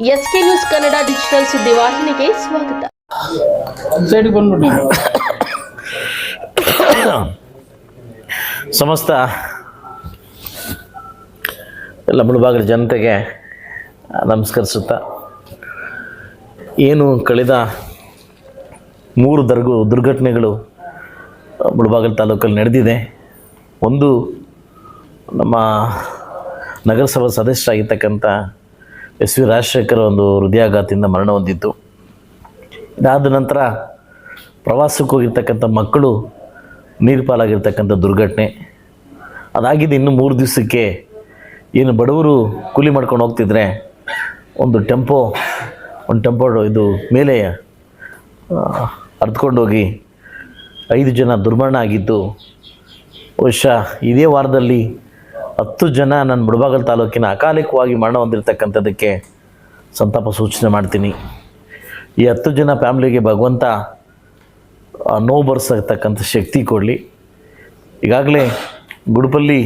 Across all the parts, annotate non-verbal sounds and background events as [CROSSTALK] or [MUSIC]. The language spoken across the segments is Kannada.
ಎಸ್ಕೆ ನ್ಯೂಸ್ ಕನ್ನಡ ಡಿಜಿಟಲ್ ಸುದ್ದಿವಾಹಿನಿಗೆ ಸ್ವಾಗತ. ಸಮಸ್ತ ಎಲ್ಲ ಮುಳುಬಾಗಿಲ ಜನತೆಗೆ ನಮಸ್ಕರಿಸುತ್ತ ಏನು ಕಳೆದ ಮೂರು ದರ್ಗು ದುರ್ಘಟನೆಗಳು ಮುಳುಬಾಗಿಲು ತಾಲೂಕಲ್ಲಿ ನಡೆದಿದೆ ಒಂದು ನಮ್ಮ ನಗರಸಭಾ ಸದಸ್ಯರಾಗಿರ್ತಕ್ಕಂಥ ಎಸ್ ವಿ ರಾಜಶೇಖರ್ ಒಂದು ಹೃದಯಾಘಾತದಿಂದ ಮರಣ ಹೊಂದಿತ್ತು ಇದಾದ ನಂತರ ಪ್ರವಾಸಕ್ಕೆ ಹೋಗಿರ್ತಕ್ಕಂಥ ಮಕ್ಕಳು ನೀರು ಪಾಲಾಗಿರ್ತಕ್ಕಂಥ ದುರ್ಘಟನೆ. ಅದಾಗಿದೆ ಇನ್ನು ಮೂರು ದಿವಸಕ್ಕೆ ಏನು ಬಡವರು ಕೂಲಿ ಮಾಡ್ಕೊಂಡು ಹೋಗ್ತಿದ್ರೆ ಒಂದು ಟೆಂಪೋ ಒಂದು ಟೆಂಪೋ ಇದು ಮೇಲೆ ಹರಿದ್ಕೊಂಡೋಗಿ ಐದು ಜನ ದುರ್ಮರಣ ಆಗಿದ್ದು. ವರ್ಷ ಇದೇ ವಾರದಲ್ಲಿ ಹತ್ತು ಜನ ನನ್ನ ಮುಡಬಾಗಲ್ ತಾಲೂಕಿನ ಅಕಾಲಿಕವಾಗಿ ಮರಣ ಹೊಂದಿರತಕ್ಕಂಥದ್ದಕ್ಕೆ ಸಂತಾಪ ಸೂಚನೆ ಮಾಡ್ತೀನಿ. ಈ ಹತ್ತು ಜನ ಫ್ಯಾಮ್ಲಿಗೆ ಭಗವಂತ ನೋವು ಬರ್ಸತಕ್ಕಂಥ ಶಕ್ತಿ ಕೊಡಲಿ. ಈಗಾಗಲೇ ಗುಡುಪಲ್ಲಿ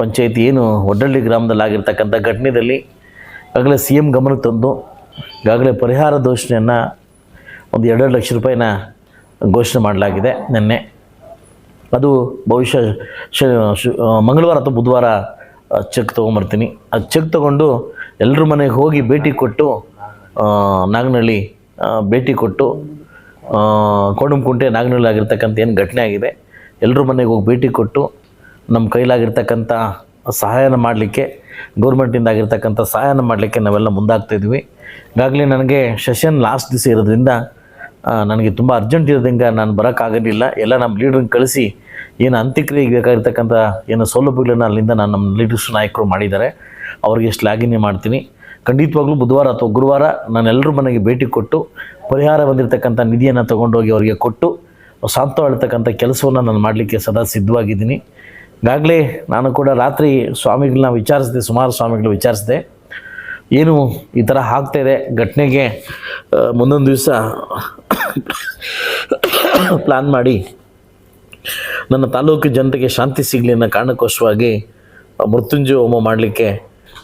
ಪಂಚಾಯಿತಿ ಏನು ಒಡ್ಡಳ್ಳಿ ಗ್ರಾಮದಲ್ಲಿ ಆಗಿರ್ತಕ್ಕಂಥ ಘಟನೆಯಲ್ಲಿ ಈಗಾಗಲೇ ಸಿ ಎಂ ಗಮನಕ್ಕೆ ತಂದು, ಈಗಾಗಲೇ ಪರಿಹಾರ ಘೋಷಣೆಯನ್ನು ಒಂದು ಎರಡು ಲಕ್ಷ ರೂಪಾಯಿನ ಘೋಷಣೆ ಮಾಡಲಾಗಿದೆ ನಿನ್ನೆ. ಅದು ಬಹುಶಃ ಮಂಗಳವಾರ ಅಥವಾ ಬುಧವಾರ ಚೆಕ್ ತೊಗೊಂಬರ್ತೀನಿ. ಆ ಚೆಕ್ ತೊಗೊಂಡು ಎಲ್ಲರ ಮನೆಗೆ ಹೋಗಿ ಭೇಟಿ ಕೊಟ್ಟು ನಾಗನಹಳ್ಳಿ ಭೇಟಿ ಕೊಟ್ಟು ಕೋಣಂಕುಂಟೆ ನಾಗನಹಳ್ಳಿ ಆಗಿರ್ತಕ್ಕಂಥ ಏನು ಘಟನೆ ಆಗಿದೆ, ಎಲ್ಲರ ಮನೆಗೆ ಹೋಗಿ ಭೇಟಿ ಕೊಟ್ಟು, ನಮ್ಮ ಕೈಲಾಗಿರ್ತಕ್ಕಂಥ ಸಹಾಯನ ಮಾಡಲಿಕ್ಕೆ, ಗೌರ್ಮೆಂಟಿಂದ ಆಗಿರ್ತಕ್ಕಂಥ ಸಹಾಯನ ಮಾಡಲಿಕ್ಕೆ ನಾವೆಲ್ಲ ಮುಂದಾಗ್ತಾಯಿದ್ವಿ ಈಗಾಗಲೇ ನನಗೆ ಸೆಷನ್ ಲಾಸ್ಟ್ ದಿವಸ ಇರೋದ್ರಿಂದ ನನಗೆ ತುಂಬ ಅರ್ಜೆಂಟ್ ಇರೋದ್ರಿಂದ ನಾನು ಬರೋಕ್ಕಾಗಲಿಲ್ಲ ಎಲ್ಲ ನಮ್ಮ ಲೀಡ್ರನ್ನ ಕಳಿಸಿ ಏನು ಅಂತ್ಯಕ್ರಿಯೆಗೆ ಬೇಕಾಗಿರ್ತಕ್ಕಂಥ ಏನು ಸೌಲಭ್ಯಗಳನ್ನ ಅಲ್ಲಿಂದ ನಾನು ನಮ್ಮ ಲೀಡರ್ಸ್ ನಾಯಕರು ಮಾಡಿದ್ದಾರೆ. ಅವ್ರಿಗೆ ಶ್ಲಾಘನೆ ಮಾಡ್ತೀನಿ. ಖಂಡಿತವಾಗ್ಲೂ ಬುಧವಾರ ಅಥವಾ ಗುರುವಾರ ನಾನು ಎಲ್ಲರ ಮನೆಗೆ ಭೇಟಿ ಕೊಟ್ಟು ಪರಿಹಾರ ಬಂದಿರತಕ್ಕಂಥ ನಿಧಿಯನ್ನು ತೊಗೊಂಡೋಗಿ ಅವರಿಗೆ ಕೊಟ್ಟು ಸಾಂತ್ವನ ಕೆಲಸವನ್ನು ನಾನು ಮಾಡಲಿಕ್ಕೆ ಸದಾ ಸಿದ್ಧವಾಗಿದ್ದೀನಿ. ಈಗಾಗಲೇ ನಾನು ಕೂಡ ರಾತ್ರಿ ಸ್ವಾಮಿಗಳನ್ನ ವಿಚಾರಿಸಿದೆ, ಸುಮಾರು ಸ್ವಾಮಿಗಳು ವಿಚಾರಿಸಿದೆ. ಏನು ಈ ಥರ ಆಗ್ತಾಯಿದೆ ಘಟನೆಗೆ ಮುಂದೊಂದು ದಿವಸ [COUGHS] ಪ್ಲ್ಯಾನ್ ಮಾಡಿ ನನ್ನ ತಾಲೂಕು ಜನತೆಗೆ ಶಾಂತಿ ಸಿಗಲಿ ಅನ್ನೋ ಕಾರಣಕ್ಕೋಸ್ಕರವಾಗಿ ಮೃತ್ಯುಂಜಯ ಹೋಮ ಮಾಡಲಿಕ್ಕೆ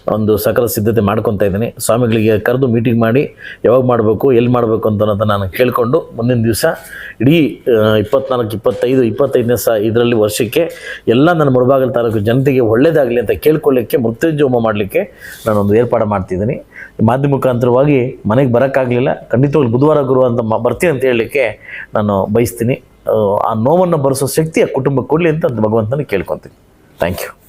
ಒಂದು ಸಕಲ ಸಿದ್ಧತೆ ಮಾಡ್ಕೊತ ಇದ್ದೀನಿ. ಸ್ವಾಮಿಗಳಿಗೆ ಕರೆದು ಮೀಟಿಂಗ್ ಮಾಡಿ ಯಾವಾಗ ಮಾಡಬೇಕು ಎಲ್ಲಿ ಮಾಡಬೇಕು ಅಂತ ನಾನು ಕೇಳಿಕೊಂಡು ಮುಂದಿನ ದಿವಸ ಇಡೀ ಇಪ್ಪತ್ನಾಲ್ಕು ಇಪ್ಪತ್ತೈದು ಇಪ್ಪತ್ತೈದನೇ ಸ ಇದರಲ್ಲಿ ವರ್ಷಕ್ಕೆ ಎಲ್ಲ ನನ್ನ ಮುರುಭಾಗಲ ತಾಲೂಕು ಜನತೆಗೆ ಒಳ್ಳೆಯದಾಗಲಿ ಅಂತ ಕೇಳ್ಕೊಳ್ಳಿಕ್ಕೆ ಮೃತ್ಯುಂಜಯ ಮಾಡಲಿಕ್ಕೆ ನಾನೊಂದು ಏರ್ಪಾಡು ಮಾಡ್ತಿದ್ದೀನಿ. ಮಾಧ್ಯಮ ಮುಖಾಂತರವಾಗಿ ಮನೆಗೆ ಬರೋಕ್ಕಾಗಲಿಲ್ಲ. ಖಂಡಿತವಾಗಿ ಬುಧವಾರ ಗುರು ಅಂತ ಬರ್ತೀನಿ ಅಂತ ಹೇಳಲಿಕ್ಕೆ ನಾನು ಬಯಸ್ತೀನಿ. ಆ, ಆ ನೋವನ್ನು ಬರೆಸೋ ಶಕ್ತಿ ಆ ಕುಟುಂಬಕ್ಕೆ ಕೊಡಲಿ ಅಂತ ಭಗವಂತನ ಕೇಳ್ಕೊತೀನಿ. Thank you